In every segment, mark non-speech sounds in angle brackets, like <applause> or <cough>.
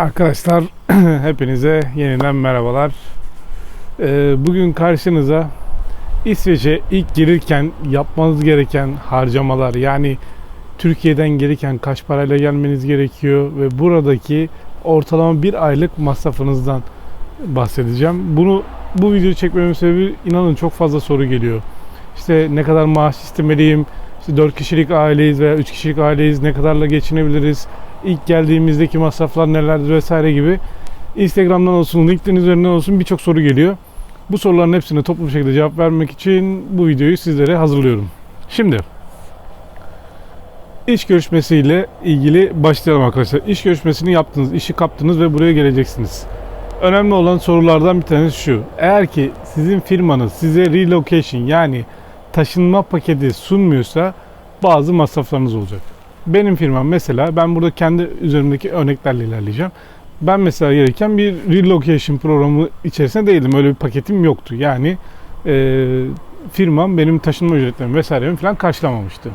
Arkadaşlar <clears throat> hepinize yeniden merhabalar. Ee, bugün karşınıza İsveç'e ilk gelirken yapmanız gereken harcamalar yani Türkiye'den gelirken kaç parayla gelmeniz gerekiyor ve buradaki ortalama bir aylık masrafınızdan bahsedeceğim. Bunu bu videoyu çekmemin sebebi inanın çok fazla soru geliyor. İşte ne kadar maaş istemeliyim, işte 4 kişilik aileyiz veya 3 kişilik aileyiz, ne kadarla geçinebiliriz, ilk geldiğimizdeki masraflar nelerdir vesaire gibi Instagram'dan olsun, LinkedIn üzerinden olsun birçok soru geliyor. Bu soruların hepsine toplu bir şekilde cevap vermek için bu videoyu sizlere hazırlıyorum. Şimdi iş görüşmesiyle ilgili başlayalım arkadaşlar. İş görüşmesini yaptınız, işi kaptınız ve buraya geleceksiniz. Önemli olan sorulardan bir tanesi şu. Eğer ki sizin firmanız size relocation yani taşınma paketi sunmuyorsa bazı masraflarınız olacak. Benim firmam mesela ben burada kendi üzerimdeki örneklerle ilerleyeceğim. Ben mesela gelirken bir relocation programı içerisinde değildim. Öyle bir paketim yoktu. Yani e, firmam benim taşınma ücretlerimi vesairemi falan karşılamamıştı.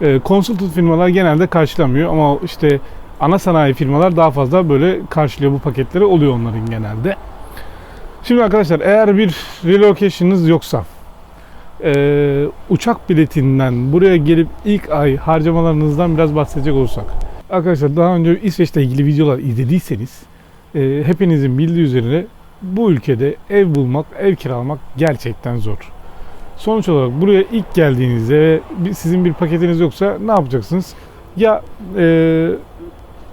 E, consultant firmalar genelde karşılamıyor ama işte ana sanayi firmalar daha fazla böyle karşılıyor bu paketleri oluyor onların genelde. Şimdi arkadaşlar eğer bir relocation'ınız yoksa e, uçak biletinden buraya gelip ilk ay harcamalarınızdan biraz bahsedecek olursak. Arkadaşlar daha önce İsveç'le ilgili videolar izlediyseniz e, hepinizin bildiği üzere bu ülkede ev bulmak, ev kiralamak gerçekten zor. Sonuç olarak buraya ilk geldiğinizde sizin bir paketiniz yoksa ne yapacaksınız? Ya e,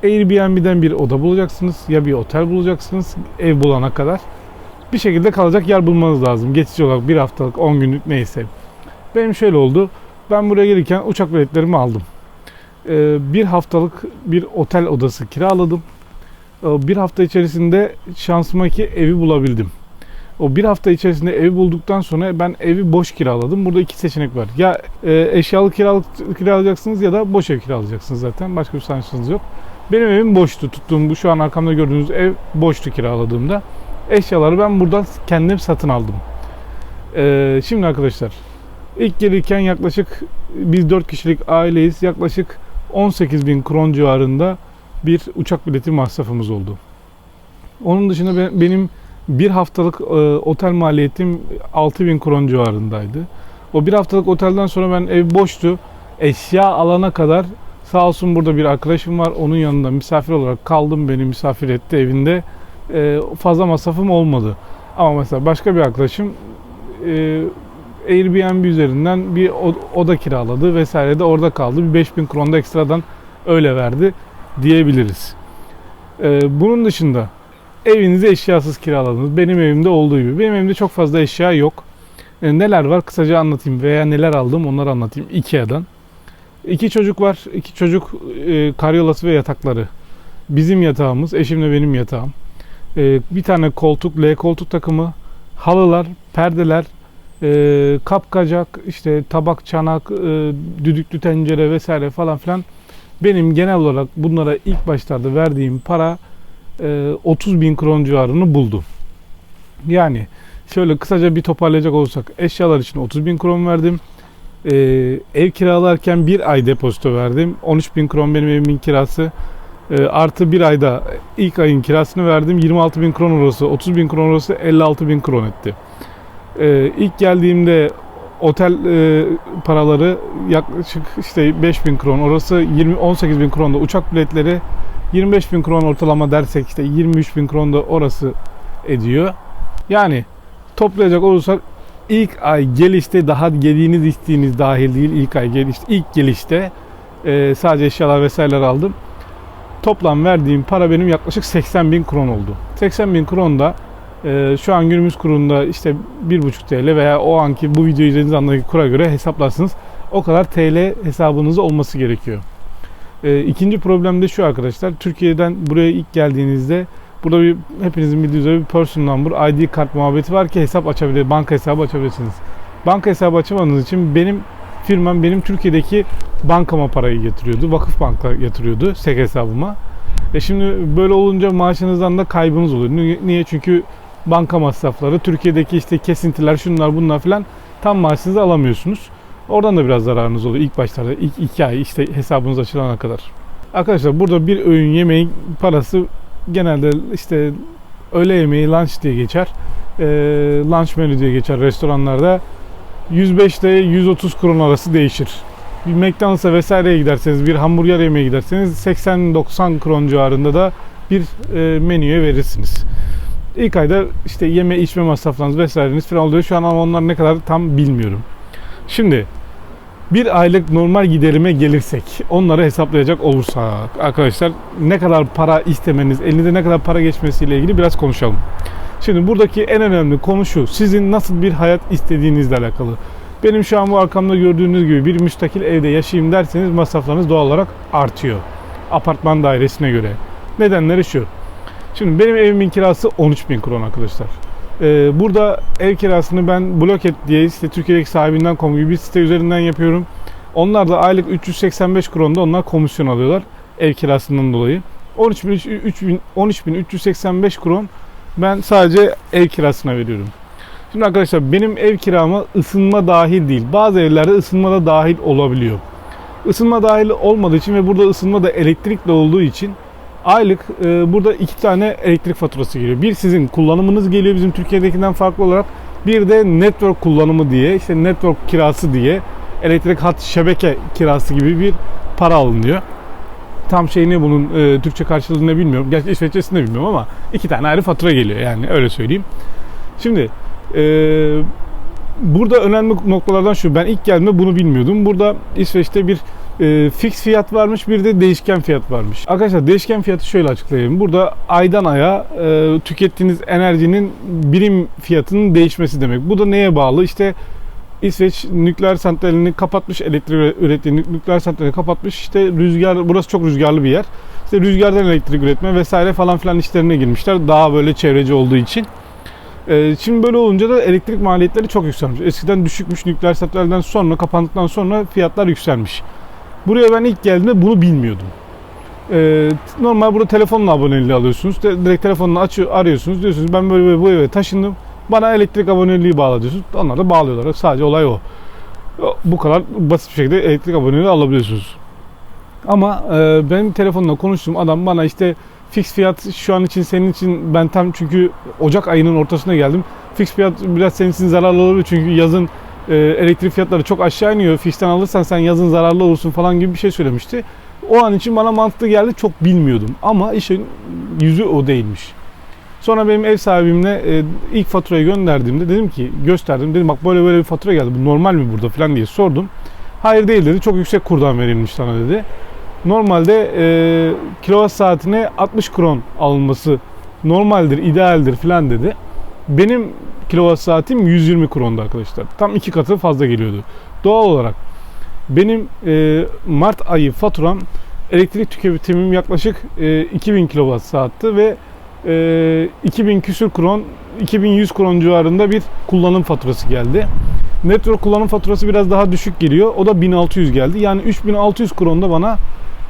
Airbnb'den bir oda bulacaksınız ya bir otel bulacaksınız ev bulana kadar bir şekilde kalacak yer bulmanız lazım. Geçici olarak bir haftalık, 10 günlük neyse. Benim şöyle oldu. Ben buraya gelirken uçak biletlerimi aldım. Ee, bir haftalık bir otel odası kiraladım. Ee, Bir hafta içerisinde şansıma ki evi bulabildim. O bir hafta içerisinde evi bulduktan sonra ben evi boş kiraladım. Burada iki seçenek var. Ya e, eşyalı kiralık kiralayacaksınız ya da boş ev kiralayacaksınız zaten. Başka bir seçeneğiniz yok. Benim evim boştu. Tuttuğum bu şu an arkamda gördüğünüz ev boştu kiraladığımda. Eşyaları ben buradan kendim satın aldım. Ee, şimdi arkadaşlar ilk gelirken yaklaşık biz 4 kişilik aileyiz. Yaklaşık 18 bin kron civarında bir uçak bileti masrafımız oldu. Onun dışında be- benim bir haftalık e, otel maliyetim 6 bin kron civarındaydı. O bir haftalık otelden sonra ben ev boştu. Eşya alana kadar sağ olsun burada bir arkadaşım var. Onun yanında misafir olarak kaldım. Beni misafir etti evinde fazla masrafım olmadı. Ama mesela başka bir arkadaşım e, Airbnb üzerinden bir oda kiraladı vesaire de orada kaldı. Bir 5000 kron da ekstradan öyle verdi diyebiliriz. E, bunun dışında evinizi eşyasız kiraladınız. Benim evimde olduğu gibi. Benim evimde çok fazla eşya yok. E, neler var kısaca anlatayım veya neler aldım onları anlatayım Ikea'dan. İki çocuk var. İki çocuk e, karyolası ve yatakları. Bizim yatağımız, eşimle benim yatağım. Ee, bir tane koltuk, L koltuk takımı, halılar, perdeler, e, kapkacak, işte tabak, çanak, e, düdüklü tencere vesaire falan filan. Benim genel olarak bunlara ilk başlarda verdiğim para e, 30 bin kron civarını buldu. Yani şöyle kısaca bir toparlayacak olursak eşyalar için 30 bin kron verdim. E, ev kiralarken bir ay depozito verdim. 13 bin kron benim evimin kirası. E, artı bir ayda ilk ayın kirasını verdim. 26 bin kron orası, 30 bin kron orası 56 bin kron etti. E, ilk geldiğimde otel e, paraları yaklaşık işte 5 bin kron orası 20 18 bin kron da uçak biletleri 25 bin kron ortalama dersek işte 23 bin kron da orası ediyor. Yani toplayacak olursak ilk ay gelişte daha geldiğiniz isteğiniz dahil değil ilk ay gelişte ilk gelişte e, sadece eşyalar vesaireler aldım toplam verdiğim para benim yaklaşık 80 bin kron oldu. 80 bin kron da e, şu an günümüz kurunda işte 1,5 TL veya o anki bu videoyu izlediğiniz andaki kura göre hesaplarsınız. O kadar TL hesabınızda olması gerekiyor. E, ikinci problem de şu arkadaşlar. Türkiye'den buraya ilk geldiğinizde burada bir hepinizin bildiği üzere bir person number, ID kart muhabbeti var ki hesap açabilir, banka hesabı açabilirsiniz. Banka hesabı açamadığınız için benim firmam benim Türkiye'deki bankama parayı yatırıyordu. Vakıf banka yatırıyordu SEK hesabıma. E şimdi böyle olunca maaşınızdan da kaybınız oluyor. Niye? Çünkü banka masrafları, Türkiye'deki işte kesintiler, şunlar bunlar filan tam maaşınızı alamıyorsunuz. Oradan da biraz zararınız oluyor ilk başlarda. ilk iki ay işte hesabınız açılana kadar. Arkadaşlar burada bir öğün yemeğin parası genelde işte öğle yemeği lunch diye geçer. Ee, lunch menü diye geçer restoranlarda. 105 ile 130 kron arası değişir. Bir McDonald's'a vesaireye giderseniz, bir hamburger yemeye giderseniz 80-90 kron civarında da bir e, menüye verirsiniz. İlk ayda işte yeme içme masraflarınız vesaireniz falan oluyor. Şu an ama onlar ne kadar tam bilmiyorum. Şimdi bir aylık normal giderime gelirsek, onları hesaplayacak olursak arkadaşlar ne kadar para istemeniz, elinize ne kadar para geçmesiyle ilgili biraz konuşalım. Şimdi buradaki en önemli konu şu. Sizin nasıl bir hayat istediğinizle alakalı. Benim şu an bu arkamda gördüğünüz gibi bir müstakil evde yaşayayım derseniz masraflarınız doğal olarak artıyor. Apartman dairesine göre. Nedenleri şu. Şimdi benim evimin kirası 13 bin kron arkadaşlar. Ee, burada ev kirasını ben Bloket diye işte Türkiye'deki sahibinden kom gibi bir site üzerinden yapıyorum. Onlar da aylık 385 kronda onlar komisyon alıyorlar ev kirasından dolayı. 13.300 13.385 kron ben sadece ev kirasına veriyorum. Şimdi arkadaşlar benim ev kirama ısınma dahil değil. Bazı evlerde ısınma da dahil olabiliyor. Isınma dahil olmadığı için ve burada ısınma da elektrikle olduğu için aylık e, burada iki tane elektrik faturası geliyor. Bir sizin kullanımınız geliyor bizim Türkiye'dekinden farklı olarak. Bir de network kullanımı diye işte network kirası diye elektrik hat şebeke kirası gibi bir para alınıyor. Tam şey ne bunun e, Türkçe karşılığını bilmiyorum. Gerçi İsveççesini de bilmiyorum ama iki tane ayrı fatura geliyor yani öyle söyleyeyim. Şimdi e, burada önemli noktalardan şu. Ben ilk geldiğimde bunu bilmiyordum. Burada İsveç'te bir e, fix fiyat varmış bir de değişken fiyat varmış. Arkadaşlar değişken fiyatı şöyle açıklayayım. Burada aydan aya e, tükettiğiniz enerjinin birim fiyatının değişmesi demek. Bu da neye bağlı? İşte İsveç nükleer santralini kapatmış, elektrik ürettiği nükleer santralini kapatmış. İşte rüzgar, burası çok rüzgarlı bir yer. İşte rüzgardan elektrik üretme vesaire falan filan işlerine girmişler. Daha böyle çevreci olduğu için. Ee, şimdi böyle olunca da elektrik maliyetleri çok yükselmiş. Eskiden düşükmüş nükleer santralden sonra kapandıktan sonra fiyatlar yükselmiş. Buraya ben ilk geldiğimde bunu bilmiyordum. Ee, normal burada telefonla aboneliği alıyorsunuz. Direkt telefonla açıyor, arıyorsunuz. Diyorsunuz ben böyle, böyle bu eve taşındım. Bana elektrik aboneliği bağla diyorsunuz. Onlar da bağlıyorlar. Sadece olay o. Bu kadar basit bir şekilde elektrik aboneliği alabiliyorsunuz. Ama e, benim telefonla konuştuğum adam bana işte fix fiyat şu an için senin için ben tam çünkü Ocak ayının ortasına geldim. Fix fiyat biraz senin için zararlı olabilir çünkü yazın e, elektrik fiyatları çok aşağı iniyor. Fixten alırsan sen yazın zararlı olursun falan gibi bir şey söylemişti. O an için bana mantıklı geldi. Çok bilmiyordum. Ama işin yüzü o değilmiş. Sonra benim ev sahibimle e, ilk faturayı gönderdiğimde dedim ki gösterdim. Dedim bak böyle böyle bir fatura geldi. Bu normal mi burada falan diye sordum. Hayır değil dedi. Çok yüksek kurdan verilmiş sana dedi. Normalde e, kilowatt saatine 60 kron alınması normaldir, idealdir falan dedi. Benim kilowatt saatim 120 krondu arkadaşlar. Tam iki katı fazla geliyordu. Doğal olarak benim e, Mart ayı faturam elektrik tüketimim yaklaşık e, 2000 kilowatt saatti ve e, 2000 küsür kron 2100 kron civarında bir kullanım faturası geldi. Network kullanım faturası biraz daha düşük geliyor. O da 1600 geldi. Yani 3600 kronda bana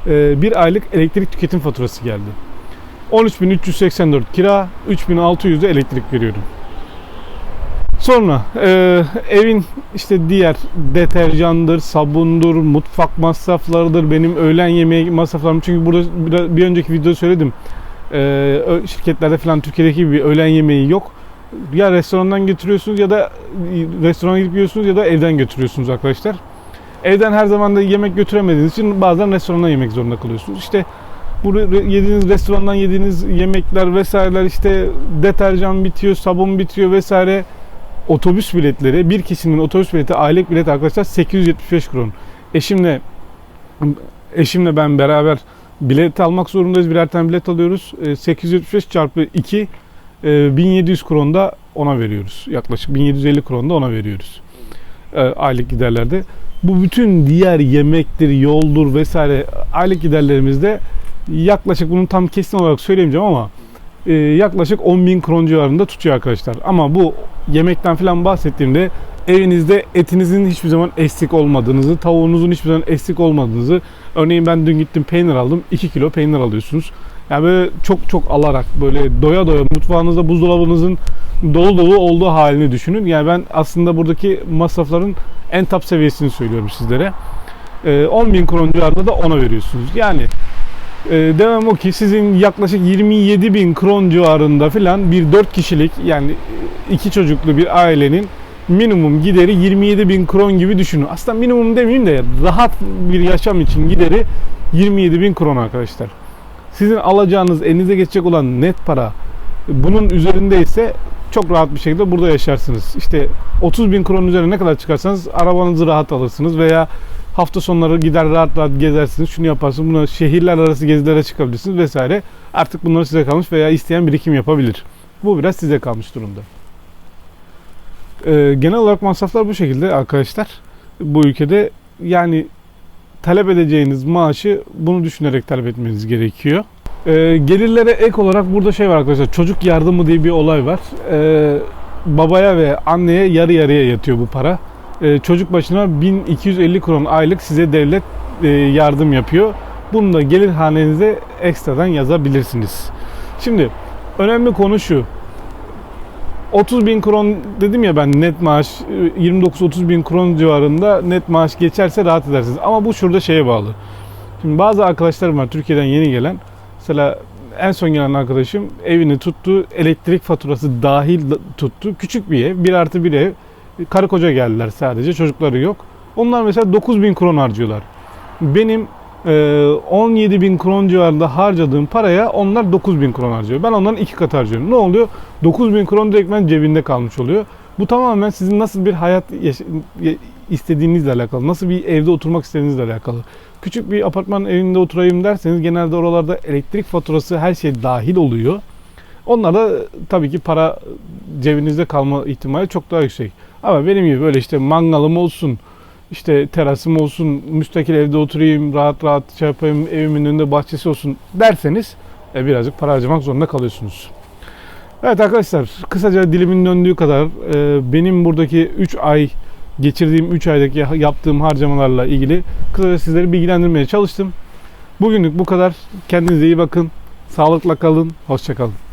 e, bir aylık elektrik tüketim faturası geldi. 13.384 kira, 3.600 de elektrik veriyorum. Sonra e, evin işte diğer deterjandır, sabundur, mutfak masraflarıdır, benim öğlen yemeği masraflarım. Çünkü burada bir, bir önceki videoda söyledim. E, şirketlerde falan Türkiye'deki gibi öğlen yemeği yok. Ya restorandan getiriyorsunuz ya da restorana gidip yiyorsunuz ya da evden götürüyorsunuz arkadaşlar. Evden her zaman da yemek götüremediğiniz için bazen restorana yemek zorunda kalıyorsunuz. İşte bu yediğiniz restorandan yediğiniz yemekler vesaireler işte deterjan bitiyor, sabun bitiyor vesaire otobüs biletleri bir kişinin otobüs bileti aylık bilet arkadaşlar 875 kron. Eşimle eşimle ben beraber bilet almak zorundayız. Birer tane bilet alıyoruz. 875 çarpı 2 1700 kron da ona veriyoruz. Yaklaşık 1750 kron da ona veriyoruz. Aylık giderlerde. Bu bütün diğer yemektir, yoldur vesaire aylık giderlerimizde yaklaşık bunu tam kesin olarak söyleyemeyeceğim ama e, yaklaşık 10.000 kron civarında tutuyor arkadaşlar. Ama bu yemekten falan bahsettiğimde evinizde etinizin hiçbir zaman eksik olmadığınızı, tavuğunuzun hiçbir zaman eksik olmadığınızı örneğin ben dün gittim peynir aldım. 2 kilo peynir alıyorsunuz. Yani böyle çok çok alarak böyle doya doya mutfağınızda buzdolabınızın dolu dolu olduğu halini düşünün. Yani ben aslında buradaki masrafların en top seviyesini söylüyorum sizlere. E, 10 bin kron civarında da ona veriyorsunuz. Yani Ee, demem o ki sizin yaklaşık 27 bin kron civarında filan bir 4 kişilik yani iki çocuklu bir ailenin minimum gideri 27 bin kron gibi düşünün. Aslında minimum demeyeyim de rahat bir yaşam için gideri 27 bin kron arkadaşlar. Sizin alacağınız elinize geçecek olan net para bunun üzerinde ise çok rahat bir şekilde burada yaşarsınız. İşte 30 bin kron üzerine ne kadar çıkarsanız arabanızı rahat alırsınız veya hafta sonları gider rahat rahat gezersiniz. Şunu yaparsınız. Buna şehirler arası gezilere çıkabilirsiniz vesaire. Artık bunları size kalmış veya isteyen birikim yapabilir. Bu biraz size kalmış durumda. Ee, genel olarak masraflar bu şekilde arkadaşlar. Bu ülkede yani talep edeceğiniz maaşı bunu düşünerek talep etmeniz gerekiyor. Ee, gelirlere ek olarak burada şey var arkadaşlar. Çocuk yardımı diye bir olay var. Ee, babaya ve anneye yarı yarıya yatıyor bu para. Ee, çocuk başına 1250 kron aylık size devlet e, yardım yapıyor. Bunu da gelir hanenize ekstradan yazabilirsiniz. Şimdi önemli konu şu. 30 bin kron dedim ya ben net maaş e, 29-30 bin kron civarında net maaş geçerse rahat edersiniz. Ama bu şurada şeye bağlı. Şimdi bazı arkadaşlarım var Türkiye'den yeni gelen. Mesela en son gelen arkadaşım evini tuttu. Elektrik faturası dahil tuttu. Küçük bir ev. Bir artı bir ev. Karı koca geldiler sadece. Çocukları yok. Onlar mesela 9 bin kron harcıyorlar. Benim e, 17 bin kron civarında harcadığım paraya onlar 9 bin kron harcıyor. Ben onların iki katı harcıyorum. Ne oluyor? 9 bin kron direktmen cebinde kalmış oluyor. Bu tamamen sizin nasıl bir hayat istediğinizle alakalı. Nasıl bir evde oturmak istediğinizle alakalı. Küçük bir apartman evinde oturayım derseniz genelde oralarda elektrik faturası her şey dahil oluyor. Onlarda tabii ki para cebinizde kalma ihtimali çok daha yüksek. Ama benim gibi böyle işte mangalım olsun, işte terasım olsun, müstakil evde oturayım, rahat rahat şey yapayım, evimin önünde bahçesi olsun derseniz e, birazcık para harcamak zorunda kalıyorsunuz. Evet arkadaşlar kısaca dilimin döndüğü kadar e, benim buradaki 3 ay geçirdiğim 3 aydaki yaptığım harcamalarla ilgili kısaca sizleri bilgilendirmeye çalıştım. Bugünlük bu kadar. Kendinize iyi bakın. Sağlıkla kalın. Hoşçakalın.